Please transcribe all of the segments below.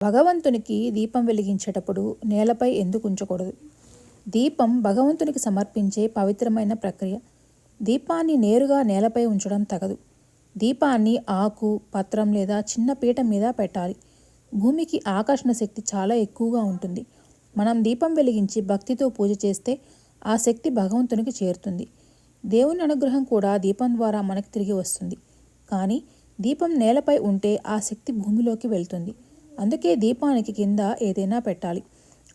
భగవంతునికి దీపం వెలిగించేటప్పుడు నేలపై ఎందుకు ఉంచకూడదు? దీపం భగవంతునికి సమర్పించే పవిత్రమైన ప్రక్రియ. దీపాన్ని నేరుగా నేలపై ఉంచడం తగదు. దీపాన్ని ఆకు పత్రం లేదా చిన్న పీట మీద పెట్టాలి. భూమికి ఆకర్షణ శక్తి చాలా ఎక్కువగా ఉంటుంది. మనం దీపం వెలిగించి భక్తితో పూజ చేస్తే ఆ శక్తి భగవంతునికి చేరుతుంది. దేవుని అనుగ్రహం కూడా దీపం ద్వారా మనకు తిరిగి వస్తుంది. కానీ దీపం నేలపై ఉంటే ఆ శక్తి భూమిలోకి వెళ్తుంది. అందుకే దీపానికి కింద ఏదైనా పెట్టాలి.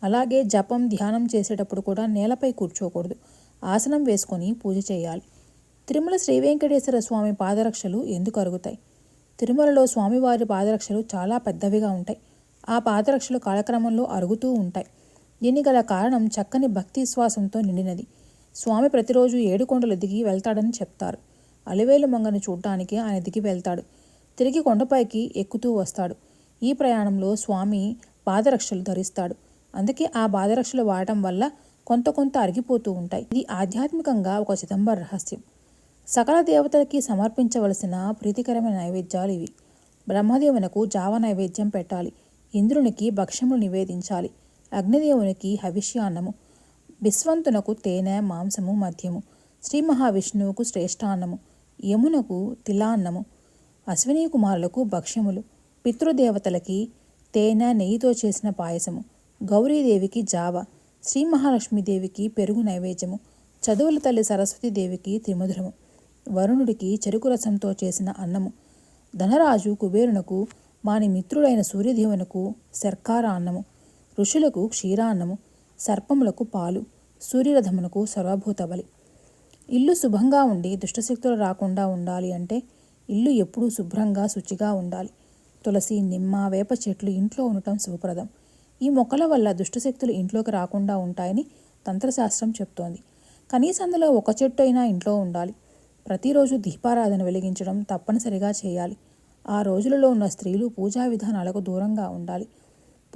అలాగే జపం ధ్యానం చేసేటప్పుడు కూడా నేలపై కూర్చోకూడదు. ఆసనం వేసుకొని పూజ చేయాలి. తిరుమల శ్రీ వెంకటేశ్వర స్వామి పాదరక్షలు ఎందుకు అరుగుతాయి? తిరుమలలో స్వామివారి పాదరక్షలు చాలా పెద్దవిగా ఉంటాయి. ఆ పాదరక్షలు కాలక్రమంలో అరుగుతూ ఉంటాయి. దీని గల కారణం చక్కని భక్తి విశ్వాసంతో నిండినది. స్వామి ప్రతిరోజు ఏడుకొండలు దిగి వెళ్తాడని చెప్తారు. అలివేలు మంగను చూడటానికి ఆయన దిగి వెళ్తాడు. తిరిగి కొండపైకి ఎక్కుతూ వస్తాడు. ఈ ప్రయాణంలో స్వామి పాదరక్షలు ధరిస్తాడు. అందుకే ఆ పాదరక్షలు వాడటం వల్ల కొంత కొంత అరిగిపోతూ ఉంటాయి. ఇది ఆధ్యాత్మికంగా ఒక చిదంబర రహస్యం. సకల దేవతలకి సమర్పించవలసిన ప్రీతికరమైన నైవేద్యాలు ఇవి. బ్రహ్మదేవునకు జావ నైవేద్యం పెట్టాలి. ఇంద్రునికి భక్ష్యములు నివేదించాలి. అగ్నిదేవునికి హవిష్యాన్నము. విశ్వంతునకు తేనె మాంసము మద్యము. శ్రీ మహావిష్ణువుకు శ్రేష్ఠాన్నము యమునకు తిలాన్నము. అశ్విని కుమారులకు భక్ష్యములు. పితృదేవతలకి తేనె నెయ్యితో చేసిన పాయసము. గౌరీదేవికి జావ. శ్రీ మహాలక్ష్మీదేవికి పెరుగు నైవేద్యము. చదువుల తల్లి సరస్వతీదేవికి త్రిమధురము. వరుణుడికి చెరుకు రసంతో చేసిన అన్నము. ధనరాజు కుబేరునకు వాని మిత్రుడైన సూర్యదేవునకు శర్కార అన్నము. ఋషులకు క్షీరాన్నము. సర్పములకు పాలు. సూర్యరథమునకు సర్వభూత బలి ఇల్లు శుభంగా ఉండి దుష్టశక్తులు రాకుండా ఉండాలి అంటే ఇల్లు ఎప్పుడూ శుభ్రంగా శుచిగా ఉండాలి. తులసి నిమ్మ వేప చెట్లు ఇంట్లో ఉండటం శుభప్రదం. ఈ మొక్కల వల్ల దుష్టశక్తులు ఇంట్లోకి రాకుండా ఉంటాయని తంత్రశాస్త్రం చెప్తోంది. కనీసం అందులో ఒక చెట్టు అయినా ఇంట్లో ఉండాలి. ప్రతిరోజు దీపారాధన వెలిగించడం తప్పనిసరిగా చేయాలి. ఆ రోజులలో ఉన్న స్త్రీలు పూజా విధానాలకు దూరంగా ఉండాలి.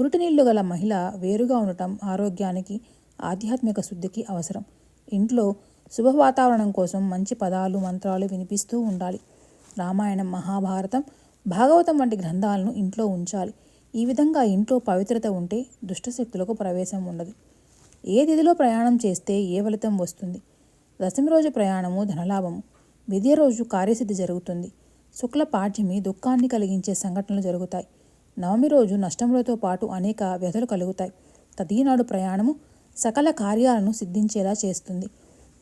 పురుటినీళ్ళు గల మహిళ వేరుగా ఉండటం ఆరోగ్యానికి ఆధ్యాత్మిక శుద్ధికి అవసరం. ఇంట్లో శుభ వాతావరణం కోసం మంచి పదాలు మంత్రాలు వినిపిస్తూ ఉండాలి. రామాయణం మహాభారతం భాగవతం వంటి గ్రంథాలను ఇంట్లో ఉంచాలి. ఈ విధంగా ఇంట్లో పవిత్రత ఉంటే దుష్టశక్తులకు ప్రవేశం ఉండదు. ఏ తిథిలో ప్రయాణం చేస్తే ఏ ఫలితం వస్తుంది? దశమి రోజు ప్రయాణము ధనలాభము. విద్య రోజు కార్యసిద్ధి జరుగుతుంది. శుక్ల పాఠ్యమి దుఃఖాన్ని కలిగించే సంఘటనలు జరుగుతాయి. నవమి రోజు నష్టములతో పాటు అనేక వ్యధలు కలుగుతాయి. తదీనాడు ప్రయాణము సకల కార్యాలను సిద్ధించేలా చేస్తుంది.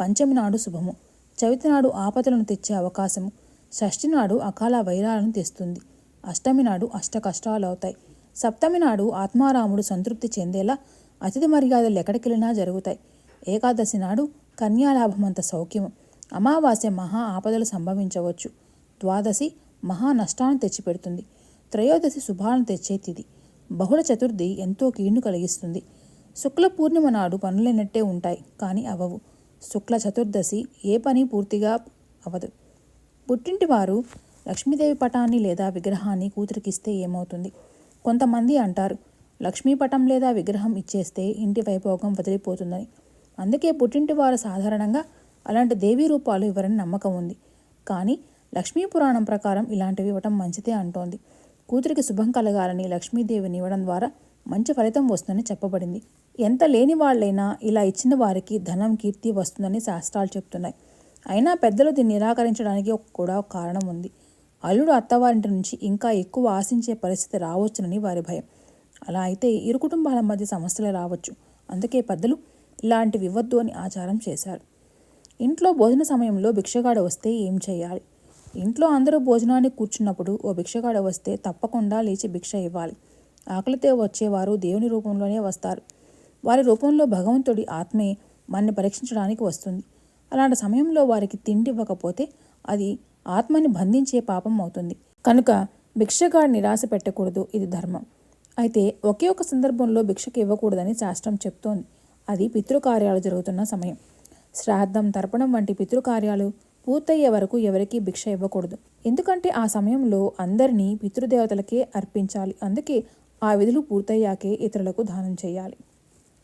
పంచమి నాడు శుభము. చవితి నాడు ఆపదలను తెచ్చే అవకాశము. షష్ఠి నాడు అకాల వైరాలను తెస్తుంది. అష్టమి నాడు అష్ట కష్టాలు అవుతాయి సప్తమి నాడు ఆత్మారాముడు సంతృప్తి చెందేలా అతిథి మర్యాదలు ఎక్కడికెళ్ళినా జరుగుతాయి. ఏకాదశి నాడు కన్యాలాభమంత సౌఖ్యము. అమావాస్య మహా ఆపదలు సంభవించవచ్చు. ద్వాదశి మహా నష్టాన్ని తెచ్చిపెడుతుంది. త్రయోదశి శుభాలను తెచ్చేతిది బహుళ చతుర్థి ఎంతో కీడును కలిగిస్తుంది. శుక్ల పూర్ణిమ నాడు పనులైనట్టే ఉంటాయి కానీ అవవు. శుక్ల చతుర్దశి ఏ పని పూర్తిగా అవదు. పుట్టింటి వారు లక్ష్మీదేవి పటాన్ని లేదా విగ్రహాన్ని కూతురికిస్తే ఏమవుతుంది? కొంతమంది అంటారు లక్ష్మీ పటం లేదా విగ్రహం ఇచ్చేస్తే ఇంటి వైభోగం వదిలిపోతుందని. అందుకే పుట్టింటి వారు సాధారణంగా అలాంటి దేవీ రూపాలు ఇవ్వరని నమ్మకం ఉంది. కానీ లక్ష్మీ పురాణం ప్రకారం ఇలాంటివి ఇవ్వటం మంచిదే అంటోంది. కూతురికి శుభం కలగాలని లక్ష్మీదేవిని ఇవ్వడం ద్వారా మంచి ఫలితం వస్తుందని చెప్పబడింది. ఎంత లేని వాళ్ళైనా ఇలా ఇచ్చిన వారికి ధనం కీర్తి వస్తుందని శాస్త్రాలు చెప్తున్నాయి. అయినా పెద్దలు దీన్ని నిరాకరించడానికి ఒక- కూడా ఒక కారణం ఉంది. అల్లుడు అత్తవారింటి నుంచి ఇంకా ఎక్కువ ఆశించే పరిస్థితి రావచ్చునని వారి భయం. అలా అయితే ఇరు కుటుంబాల మధ్య సమస్యలు రావచ్చు. అందుకే పెద్దలు ఇలాంటివి ఇవ్వద్దు అని ఆచారం చేశారు. ఇంట్లో భోజన సమయంలో భిక్షగాడు వస్తే ఏం చేయాలి? ఇంట్లో అందరూ భోజనానికి కూర్చున్నప్పుడు ఓ భిక్షగాడు వస్తే తప్పకుండా లేచి భిక్ష ఇవ్వాలి. ఆకలితో వచ్చేవారు దేవుని రూపంలోనే వస్తారు. వారి రూపంలో భగవంతుడి ఆత్మే మనని పరీక్షించడానికి వస్తుంది. అలాంటి సమయంలో వారికి తిండి ఇవ్వకపోతే అది ఆత్మని బంధించే పాపం అవుతుంది. కనుక భిక్షగాడు నిరాశ పెట్టకూడదు ఇది ధర్మం. అయితే ఒకే ఒక సందర్భంలో భిక్షకు ఇవ్వకూడదని శాస్త్రం చెప్తోంది. అది పితృకార్యాలు జరుగుతున్న సమయం. శ్రాద్ధం తర్పణం వంటి పితృకార్యాలు పూర్తయ్యే వరకు ఎవరికీ భిక్ష ఇవ్వకూడదు. ఎందుకంటే ఆ సమయంలో అందరినీ పితృదేవతలకే అర్పించాలి. అందుకే ఆ విధులు పూర్తయ్యాకే ఇతరులకు దానం చేయాలి.